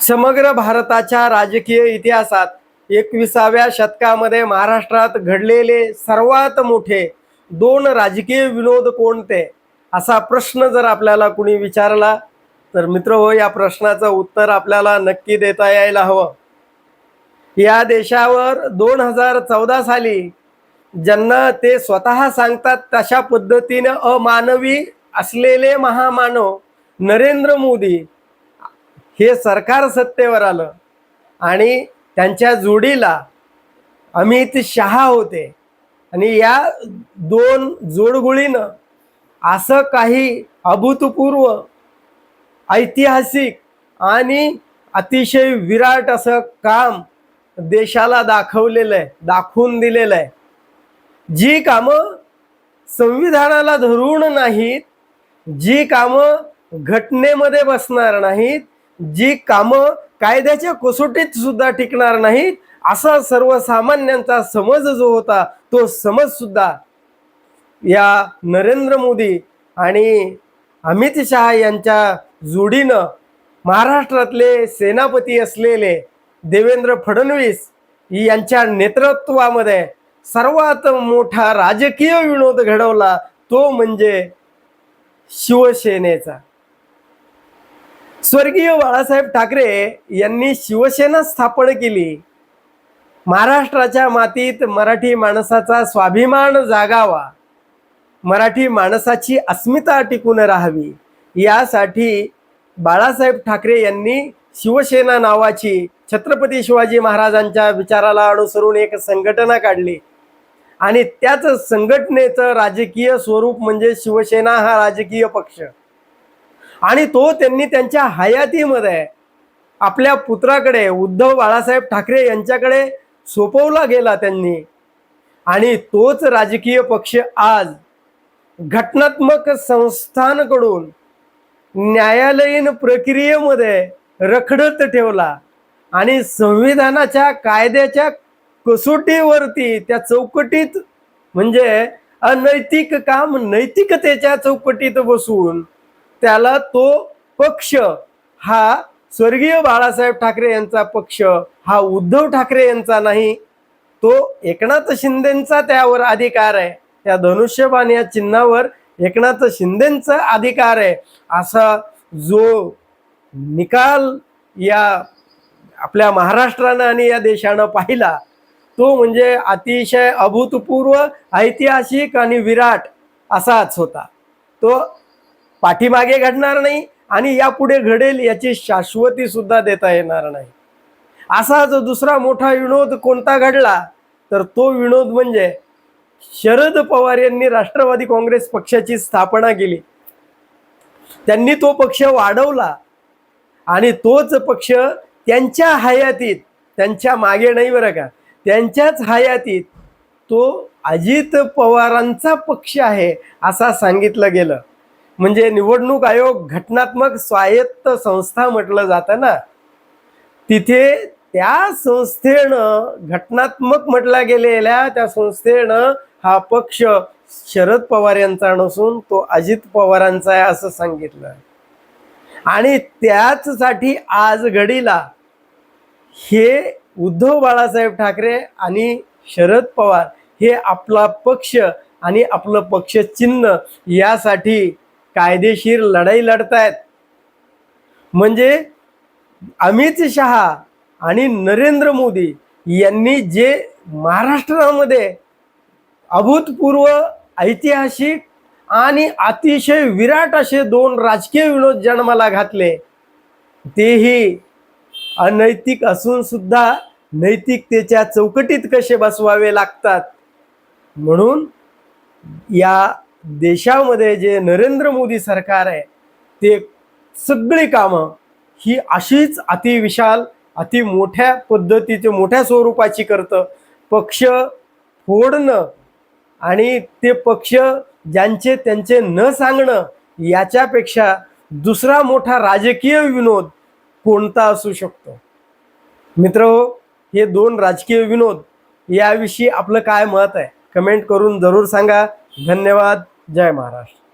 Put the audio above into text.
समग्र भारताच्या राजकीय इतिहासात एकविसाव्या शतकामध्ये महाराष्ट्रात घडलेले सर्वात मोठे दोन राजकीय विनोद कोणते? असा प्रश्न जर आपल्याला कुणी विचारला तर मित्र हो या प्रश्नाचं उत्तर आपल्याला नक्की देता यायला हवं. या देशावर दोन हजार चौदा साली ज्यांना ते स्वतः सांगतात तशा पद्धतीने अमानवी असलेले महामानव नरेंद्र मोदी हे सरकार सत्तेवर आलं आणि त्यांच्या जोडीला अमित शहा होते. आणि या दोन जोडगुळीनं असं काही अभूतपूर्व ऐतिहासिक आणि अतिशय विराट असं काम देशाला दाखवलेलं आहे दाखवून दिलेलं आहे. जी कामं संविधानाला धरून नाहीत जी कामं घटनेमध्ये बसणार नाहीत जी कामं कायद्याच्या कसोटीत सुद्धा टिकणार नाहीत असा सर्वसामान्यांचा समज जो होता तो समज सुद्धा या नरेंद्र मोदी आणि अमित शहा यांच्या जोडीनं महाराष्ट्रातले सेनापती असलेले देवेंद्र फडणवीस यांच्या नेतृत्वामध्ये सर्वात मोठा राजकीय विनोद घडवला तो म्हणजे शिवसेनेचा. स्वर्गीय बाळासाहेब ठाकरे यांनी शिवसेना स्थापन केली. महाराष्ट्राच्या मातीत मराठी माणसाचा स्वाभिमान जागावा. मराठी माणसाची अस्मिता टिकून राहावी. यासाठी बाळासाहेब ठाकरे यांनी शिवसेना नावाची छत्रपती शिवाजी महाराजांच्या विचाराला अनुसरून एक संघटना काढली. आणि त्याच संघटनेचं राजकीय स्वरूप म्हणजे शिवसेना हा राजकीय पक्ष. आणि तो त्यांनी त्यांच्या हयातीमध्ये आपल्या पुत्राकडे उद्धव बाळासाहेब ठाकरे यांच्याकडे सोपवला गेला त्यांनी. आणि तोच राजकीय पक्ष आज घटनात्मक संस्थांकडून न्यायालयीन प्रक्रियेमध्ये रखडत ठेवला आणि संविधानाच्या कायद्याच्या कसोटीवरती त्या चौकटीत म्हणजे अनैतिक काम नैतिकतेच्या चौकटीत बसून त्याला तो पक्ष हा स्वर्गीय बाळासाहेब ठाकरे यांचा पक्ष हा उद्धव ठाकरे यांचा नाही तो एकनाथ शिंदेचा त्यावर अधिकार आहे. त्या धनुष्यबाण या चिन्हावर एकनाथ शिंदेचा अधिकार आहे. असा जो निकाल या आपल्या महाराष्ट्रानं आणि या देशानं पाहिला तो म्हणजे अतिशय अभूतपूर्व ऐतिहासिक आणि विराट असाच होता. तो पाठीमागे घडणार नाही आणि यापुढे घडेल याची शाश्वती सुद्धा देता येणार नाही. असा जो दुसरा मोठा विनोद कोणता घडला तर तो विनोद म्हणजे शरद पवार यांनी राष्ट्रवादी काँग्रेस पक्षाची स्थापना केली. त्यांनी तो पक्ष वाढवला आणि तोच पक्ष त्यांच्या हयातीत त्यांच्या मागे नाही बरं का त्यांच्याच हयातीत तो अजित पवारांचा पक्ष आहे असा सांगितलं गेलं. म्हणजे निवडणूक आयोग घटनात्मक स्वायत्त संस्था म्हटलं जातं ना. तिथे त्या संस्थेनं घटनात्मक म्हटल्या गेलेल्या त्या संस्थेनं हा पक्ष शरद पवार यांचा नसून तो अजित पवारांचा आहे असं सांगितलं. आणि त्याचसाठी आज घडीला हे उद्धव बाळासाहेब ठाकरे आणि शरद पवार हे आपला पक्ष आणि आपलं पक्ष चिन्ह यासाठी कायदेशीर लढाई लढतायत. म्हणजे अमित शहा आणि नरेंद्र मोदी यांनी जे महाराष्ट्रामध्ये अभूतपूर्व ऐतिहासिक आणि अतिशय विराट असे दोन राजकीय विनोद जन्माला घातले तेही अनैतिक असून सुद्धा नैतिकतेच्या चौकटीत कसे बसवावे लागतात? म्हणून या देशामध्ये जे नरेंद्र मोदी सरकार आहे ते सगळी कामं ही अशीच अतिविशाल अति मोठ्या पद्धतीचे मोठ्या स्वरूपाची करतं. पक्ष फोडणं आणि ते पक्ष ज्यांचे त्यांचे न सांगणं याच्यापेक्षा दुसरा मोठा राजकीय विनोद कोणता असू शकतो? मित्र हे दोन राजकीय विनोद याविषयी आपलं काय मत आहे? कमेंट करून जरूर सांगा. धन्यवाद. जय महाराष्ट्र.